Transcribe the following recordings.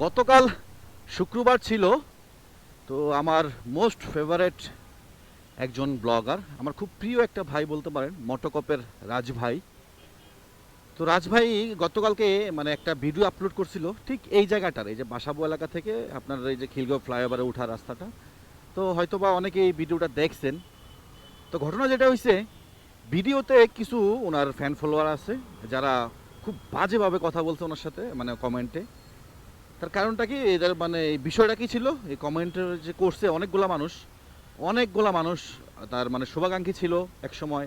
গতকাল শুক্রবার ছিল, তো আমার মোস্ট ফেভারেট একজন ব্লগার আমার খুব প্রিয় একটা ভাই বলতে পারেন, মটকপের রাজভাই। তো রাজভাই গতকালকে মানে একটা ভিডিও আপলোড করছিল, ঠিক এই জায়গাটার, এই যে বাসাবো এলাকা থেকে আপনার এই যে খিলগাঁও ফ্লাইওভারে ওঠার রাস্তাটা। তো হয়তো বা অনেকে এই ভিডিওটা দেখছেন। তো ঘটনা যেটা হয়েছে ভিডিওতে কিছু ওনার ফ্যান ফলোয়ার আছে, যারা খুব বাজেভাবে কথা বলছে ওনার সাথে মানে কমেন্টে তার কারণটা কি? এদের মানে বিষয়টা কি ছিল? এই কমেন্টের যে করছে অনেকগুলা মানুষ অনেকগুলা মানুষ তার মানে শুভাকাঙ্ক্ষী ছিল এক সময়,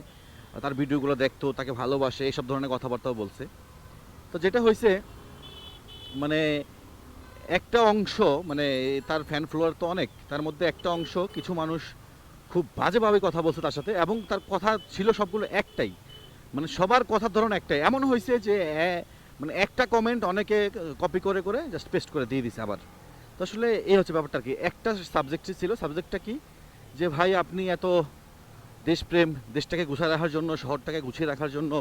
তার ভিডিওগুলো দেখতো, তাকে ভালোবাসে, এইসব ধরনের কথাবার্তাও বলছে। তো যেটা হয়েছে মানে একটা অংশ মানে তার ফ্যান ফলোয়ার তো অনেক, তার মধ্যে একটা অংশ কিছু মানুষ খুব বাজেভাবে কথা বলছে তার সাথে, এবং তার কথা ছিল সবগুলো একটাই। মানে সবার কথার ধরন একটাই। এমন হয়েছে যে মানে একটা কমেন্ট অনেকে কপি করে করে জাস্ট পেস্ট করে দিয়ে দিছে আবার। তো আসলে এই হচ্ছে ব্যাপারটা কি। একটা সাবজেক্ট ছিল সাবজেক্টটা কি? যে ভাই আপনি এত দেশপ্রেম, দেশটাকে গুছিয়ে রাখার জন্য, শহরটাকে গুছিয়ে রাখার জন্য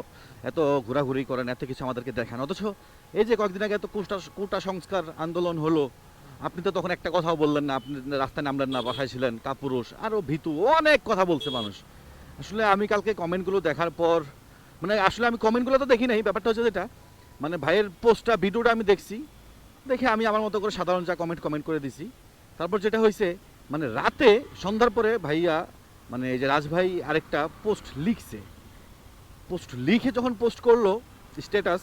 এত ঘোরাঘুরি করেন, এত কিছু আমাদেরকে দেখান। অথচ এই যে কয়েকদিন আগে এত কোটা কুটা সংস্কার আন্দোলন হলো, আপনি তো তখন একটা কথাও বললেন না, আপনি রাস্তায় নামলেন না, বাসায় ছিলেন, কাপুরুষ আরও ভীতু, অনেক কথা বলছে মানুষ। আসলে আমি কালকে কমেন্টগুলো দেখার পর মানে আসলে আমি কমেন্টগুলো তো দেখি নাই, ব্যাপারটা হচ্ছে যেটা মানে ভাইয়ের পোস্টটা, ভিডিওটা আমি দেখছি। দেখে আমি আমার মতো করে সাধারণ যা কমেন্ট কমেন্ট করে দিছি। তারপর যেটা হয়েছে মানে রাতে, সন্ধ্যার পরে ভাইয়া মানে এই যে রাজভাই আরেকটা পোস্ট লিখছে। পোস্ট লিখে যখন পোস্ট করল স্ট্যাটাস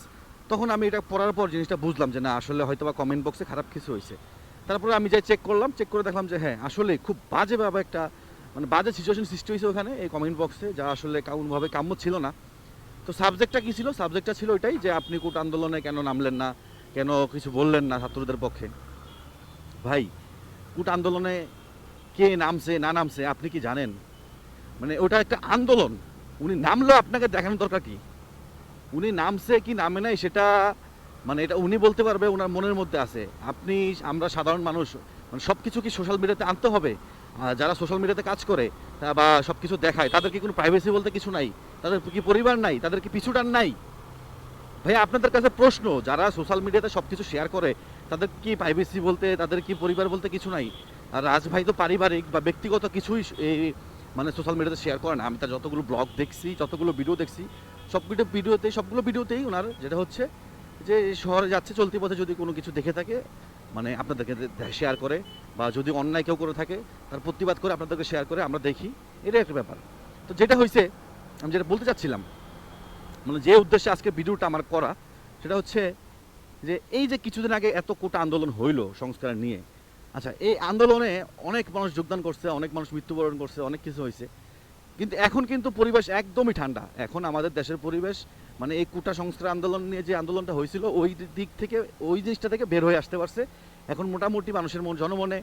তখন আমি এটা পড়ার পর জিনিসটা বুঝলাম যে না, আসলে হয়তো বা কমেন্ট বক্সে খারাপ কিছু হয়েছে। তারপরে আমি যাই চেক করলাম চেক করে দেখলাম যে হ্যাঁ আসলে খুব বাজেভাবে একটা মানে বাজে সিচুয়েশন সৃষ্টি হয়েছে ওখানে। এই কমেন্ট বক্সে যা আসলে কোনোভাবে কাম্য ছিল না। তো সাবজেক্টটা কী ছিল? সাবজেক্টটা ছিল ওইটাই যে আপনি কোট আন্দোলনে কেন নামলেন না? কেন কিছু বললেন না ছাত্রদের পক্ষে? ভাই কুট আন্দোলনে কে নামছে, না নামছে, আপনি কি জানেন? মানে ওটা একটা আন্দোলন। উনি নামলো আপনাকে দেখানোর দরকার কি? উনি নামছে কি নামে নাই সেটা মানে এটা উনি বলতে পারবে, ওনার মনের মধ্যে আছে। আপনি, আমরা সাধারণ মানুষ মানে সব কিছু কি সোশ্যাল মিডিয়াতে আনতে হবে? যারা সোশ্যাল মিডিয়াতে কাজ করে বা সব কিছু দেখায়, তাদের কি কোনো প্রাইভেসি বলতে কিছু নাই? তাদের কি পরিবার নাই? তাদের কি পিছুটান নাই? ভাই আপনাদের কাছে প্রশ্ন, যারা সোশ্যাল মিডিয়াতে সব কিছু শেয়ার করে, তাদের কি প্রাইভেসি বলতে, তাদের কি পরিবার বলতে কিছু নাই? আর রাজ ভাই তো পারিবারিক বা ব্যক্তিগত কিছুই মানে সোশ্যাল মিডিয়াতে শেয়ার করে না। আমি তার যতগুলো ব্লগ দেখছি, যতগুলো ভিডিও দেখছি সবগুলো ভিডিওতে সবগুলো ভিডিওতেই ওনার যেটা হচ্ছে যে শহরে যাচ্ছে, চলতি পথে যদি কোনো কিছু দেখে থাকে মানে আপনাদেরকে শেয়ার করে বা যদি অন্যায় কেউ করে থাকে, তার প্রতিবাদ করে আপনাদেরকে শেয়ার করে আমরা দেখি। এটাই একটা ব্যাপার। তো যেটা হয়েছে, আমি যেটা বলতে চাচ্ছিলাম মানে যে উদ্দেশ্যে আজকে ভিডিওটা আমার করা, সেটা হচ্ছে যে এই যে কিছুদিন আগে এত কোটা আন্দোলন হইল সংস্কার নিয়ে আচ্ছা এই আন্দোলনে অনেক মানুষ যোগদান করছে, অনেক মানুষ মৃত্যুবরণ করছে, অনেক কিছু হয়েছে। কিন্তু এখন কিন্তু পরিবেশ একদমই ঠান্ডা। এখন আমাদের দেশের পরিবেশ মানে এই কোটা সংস্কার আন্দোলন নিয়ে যে আন্দোলনটা হয়েছিল, ওই দিক থেকে, ওই জিনিসটা থেকে বের হয়ে আসতে পারছে। এখন মোটামুটি মানুষের মন জনমনে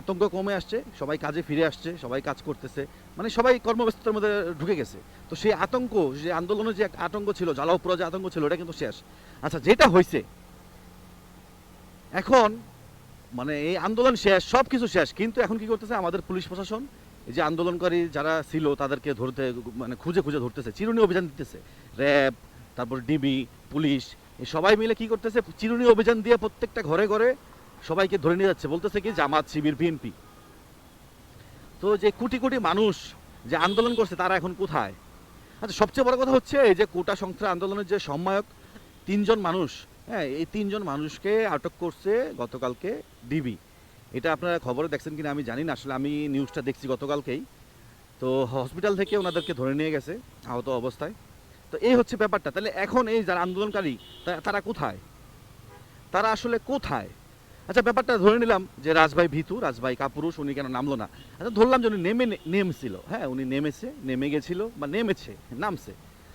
আতঙ্ক কমে আসছে, সবাই কাজে ফিরে আসছে, সবাই কাজ করতেছে মানে সবাই কর্মব্যস্ততার মধ্যে ঢুকে গেছে। তো সেই আতঙ্ক, যে আন্দোলনের যে আতঙ্ক ছিল, জ্বালাও পোড়া যে আতঙ্ক ছিল ওটা কিন্তু শেষ। আচ্ছা যেটা হয়েছে, এখন মানে এই আন্দোলন শেষ সব কিছু শেষ, কিন্তু এখন কি করতেছে আমাদের পুলিশ প্রশাসন? যে আন্দোলনকারী যারা ছিল, তাদেরকে ধরতে মানে খুঁজে খুঁজে ধরতেছে, চিরুনি অভিযান দিতেছে। র্যাব, তারপর ডিবি, পুলিশ সবাই মিলে কি করতেছে? চিরুনি অভিযান দিয়ে প্রত্যেকটা ঘরে ঘরে সবাইকে ধরে নিয়ে যাচ্ছে। বলতেছে কি, জামাত, শিবির, বিএনপি। তো যে কোটি কোটি মানুষ যে আন্দোলন করছে, তারা এখন কোথায়? আচ্ছা সবচেয়ে বড় কথা হচ্ছে এই যে কোটা সংস্কার আন্দোলনের যে সম্মায়ক তিনজন মানুষ হ্যাঁ এই তিনজন মানুষকে আটক করছে গতকালকে ডিবি। এটা আপনারা খবরে দেখছেন কিনা আমি জানি না, আসলে আমি নিউজটা দেখছি গতকালকেই। তো হসপিটাল থেকে ওনাদেরকে ধরে নিয়ে গেছে, আহত অবস্থায়। তো এই হচ্ছে ব্যাপারটা। তাহলে এখন এই যারা আন্দোলনকারী তারা কোথায়? তারা আসলে কোথায়? আচ্ছা ব্যাপারটা ধরে নিলাম যে রাজভাই ভীতু, রাজভাই কাপুরুষ, উনি কেন নামলো না। আচ্ছা ধরলাম যে উনি নেমে, নেমছিল। হ্যাঁ উনি নেমেছে, নেমে গেছিল বা নেমেছে, নামছে।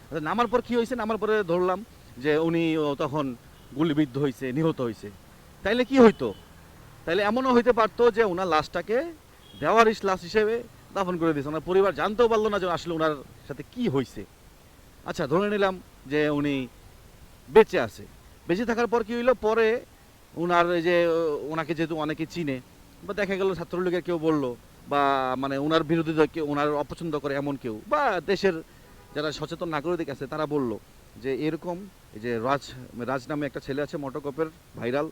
আচ্ছা নামার পর কি হয়েছে? নামার পরে ধরলাম যে উনি তখন গুলিবিদ্ধ হয়েছে নিহত হয়েছে তাইলে কি হইতো? তাইলে এমনও হইতে পারতো যে ওনার লাশটাকে দেওয়ারিস লাশ হিসেবে দাফন করে দিয়েছে। ওনার পরিবার জানতেও পারল না যে আসলে ওনার সাথে কি হয়েছে আচ্ছা ধরে নিলাম যে উনি বেঁচে আছে। বেঁচে থাকার পর কি হইল? পরে ওনার যে ওনাকে যেহেতু অনেকে চিনে, বা দেখা গেল ছাত্রলীগের কেউ বলল, বা মানে ওনার বিরোধীদের কেউ ওনার অপছন্দ করে এমন কেউ, বা দেশের যারা সচেতন নাগরিক আছে, তারা বলল যে এরকম এই যে রাজ রাজ নামে একটা ছেলে আছে, মটকপের ভাইরাল,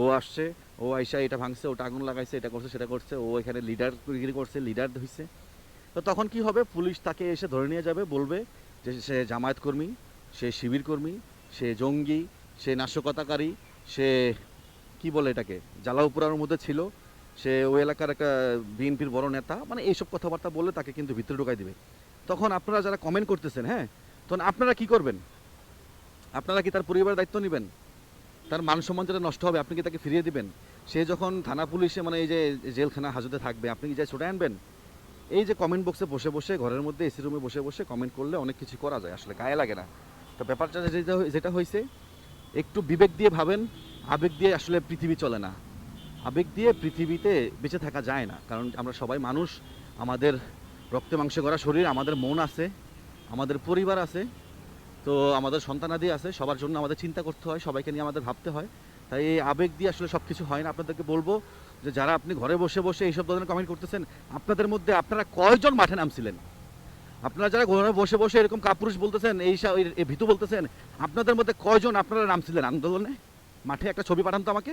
ও আসছে, ও আইসা এটা ভাঙছে, ওটা আগুন লাগাইছে, এটা করছে, সেটা করছে, ও এখানে লিডার করছে, লিডার হইছে। তো তখন কি হবে? পুলিশ তাকে এসে ধরে নিয়ে যাবে, বলবে যে সে জামায়াত কর্মী, সে শিবির কর্মী, সে জঙ্গি, সে নাশকতাকারী, সে কি বলে এটাকে, জ্বালাউপুরার মধ্যে ছিল, সে ওই এলাকার একটা বিএনপির বড় নেতা মানে এইসব কথাবার্তা বললে তাকে কিন্তু ভিতরে ঢুকাই দিবে। তখন আপনারা যারা কমেন্ট করতেছেন হ্যাঁ তখন আপনারা কি করবেন? আপনারা কি তার পরিবারের দায়িত্ব নেবেন? তার মান সম্মান যেটা নষ্ট হবে, আপনি কি তাকে ফিরিয়ে দিবেন? সে যখন থানা পুলিশে মানে এই যে জেলখানা হাজতে থাকবে, আপনি কি যাই ছোটায় আনবেন? এই যে কমেন্ট বক্সে বসে বসে, ঘরের মধ্যে এসি রুমে বসে বসে কমেন্ট করলে অনেক কিছু করা যায়, আসলে গায়ে লাগে না। তো ব্যাপারটা যেটা যেটা হয়েছে একটু বিবেক দিয়ে ভাবেন, আবেগ দিয়ে আসলে পৃথিবী চলে না। আবেগ দিয়ে পৃথিবীতে বেঁচে থাকা যায় না, কারণ আমরা সবাই মানুষ, আমাদের রক্তে মাংসে করা শরীর, আমাদের মন আছে, আমাদের পরিবার আছে, তো আমাদের সন্তানাদি আছে, সবার জন্য আমাদের চিন্তা করতে হয়, সবাইকে নিয়ে আমাদের ভাবতে হয়। তাই এই আবেগ দিয়ে আসলে সব কিছু হয় না। আপনাদেরকে বলব যে যারা আপনি ঘরে বসে বসে এইসব ধরনের কমেন্ট করতেছেন, আপনাদের মধ্যে আপনারা কয়জন মাঠে নামছিলেন? আপনারা যারা ঘরে বসে বসে এরকম কাপুরুষ বলতেছেন, এই ভীতু বলতেছেন, আপনাদের মধ্যে কয়জন আপনারা নামছিলেন আন্দোলনে? মাঠে একটা ছবি পাঠান তো আমাকে।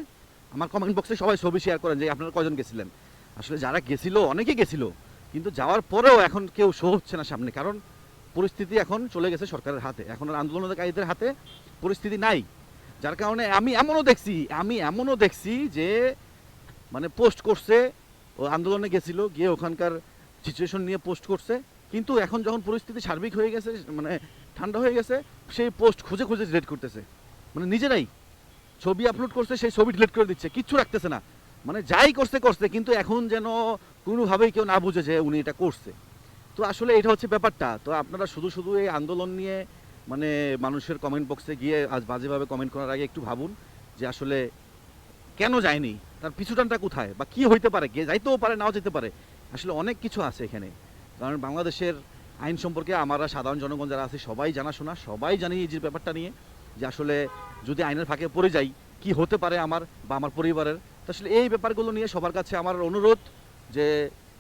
আমার কমেন্ট বক্সে সবাই ছবি শেয়ার করেন যে আপনারা কয়জন গেছিলেন। আসলে যারা গেছিল অনেকে গেছিল, কিন্তু যাওয়ার পরেও এখন কেউ শো হচ্ছে না সামনে, কারণ পরিস্থিতি এখন চলে গেছে সরকারের হাতে। এখন আর আন্দোলনকারীদের হাতে পরিস্থিতি নাই। যার কারণে আমি এমনও দেখছি, আমি এমনও দেখছি যে মানে পোস্ট করছে, ও আন্দোলনে গেছিল, গিয়ে ওখানকার সিচুয়েশন নিয়ে পোস্ট করছে। কিন্তু এখন যখন পরিস্থিতি সার্বিক হয়ে গেছে মানে ঠান্ডা হয়ে গেছে, সেই পোস্ট খুঁজে খুঁজে ডিলেট করতেছে। মানে নিজেরাই ছবি আপলোড করছে, সেই ছবি ডিলিট করে দিচ্ছে, কিচ্ছু রাখতেছে না। মানে যাই করছে করছে, কিন্তু এখন যেন কোনোভাবেই কেউ না বুঝে যে উনি এটা করছে। তো আসলে এটা হচ্ছে ব্যাপারটা। তো আপনারা শুধু শুধু এই আন্দোলন নিয়ে মানে মানুষের কমেন্ট বক্সে গিয়ে আজ বাজেভাবে কমেন্ট করার আগে একটু ভাবুন যে আসলে কেন যায়নি? তার পিছুটানটা কোথায়? বা কি হইতে পারে? গিয়ে যাইতেও পারে, নাও যেতে পারে। আসলে অনেক কিছু আছে এখানে। কারণ বাংলাদেশের আইন সম্পর্কে আমরা সাধারণ জনগণ যারা আছে, সবাই জানাশোনা, সবাই জানি এই যে ব্যাপারটা নিয়ে যে আসলে যদি আইনের ফাঁকে পড়ে যাই, কি হতে পারে আমার বা আমার পরিবারের? তো আসলে এই ব্যাপারগুলো নিয়ে সবার কাছে আমার অনুরোধ যে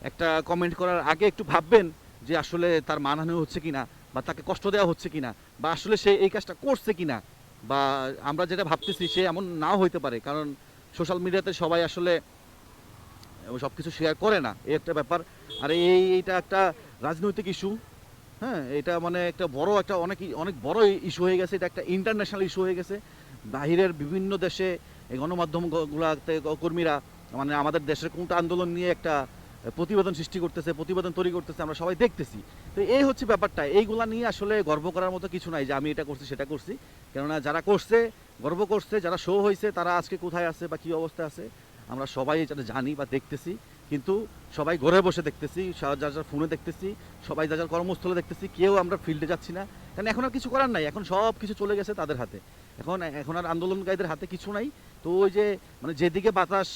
একটা কমেন্ট করার আগে একটু ভাববেন যে আসলে তার মানহানি হচ্ছে কিনা বা তাকে কষ্ট দেওয়া হচ্ছে কিনা বা আসলে সে এই কাজটা করছে কিনা বা আমরা যেটা ভাবতেছি সে এমন নাও হইতে পারে। কারণ সোশ্যাল মিডিয়াতে সবাই আসলে সব কিছু শেয়ার করে না। এই একটা ব্যাপার। আর এই এইটা একটা রাজনৈতিক ইস্যু হ্যাঁ এটা মানে একটা বড় একটা অনেক অনেক বড় ইস্যু হয়ে গেছে। এটা একটা ইন্টারন্যাশনাল ইস্যু হয়ে গেছে। বাহিরের বিভিন্ন দেশে এই গণমাধ্যম গ- কর্মীরা মানে আমাদের দেশের কোনটা আন্দোলন নিয়ে একটা প্রতিবেদন সৃষ্টি করতেছে, প্রতিবেদন তৈরি করতেছে, আমরা সবাই দেখতেছি। তো এই হচ্ছে ব্যাপারটা। এইগুলা নিয়ে আসলে গর্ব করার মতো কিছু নাই যে আমি এটা করছি, সেটা করছি। কেননা যারা করছে গর্ব করছে, যারা শো হয়েছে তারা আজকে কোথায় আছে বা কী অবস্থা আছে, আমরা সবাই এটা জানি বা দেখতেছি, কিন্তু সবাই ঘরে বসে দেখতেছি যার যার ফোনে দেখতেছি, সবাই যার যার কর্মস্থলে দেখতেছি, কেউ আমরা ফিল্ডে যাচ্ছি না। কারণ এখন আর কিছু করার নাই, এখন সব কিছু চলে গেছে তাদের হাতে। এখন এখন আর আন্দোলনকারীদের হাতে কিছু নাই। তো ওই যে মানে যেদিকে বাতাস,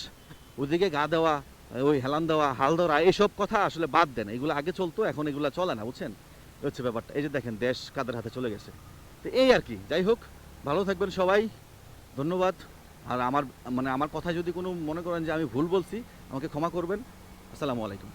ওইদিকে গা দেওয়া, ওই হেলান দেওয়া, হাল ধরা এইসব কথা আসলে বাদ দেন। এগুলো আগে চলতো, এখন এগুলো চলে না, বুঝছেন? হচ্ছে ব্যাপারটা। এই যে দেখেন, দেশ কাদের হাতে চলে গেছে। তো এই আর কি, যাই হোক। ভালো থাকবেন সবাই। ধন্যবাদ। আর আমার মানে আমার কথা যদি কোনো মনে করেন যে আমি ভুল বলছি, আমাকে ক্ষমা করবেন। আসসালামু আলাইকুম।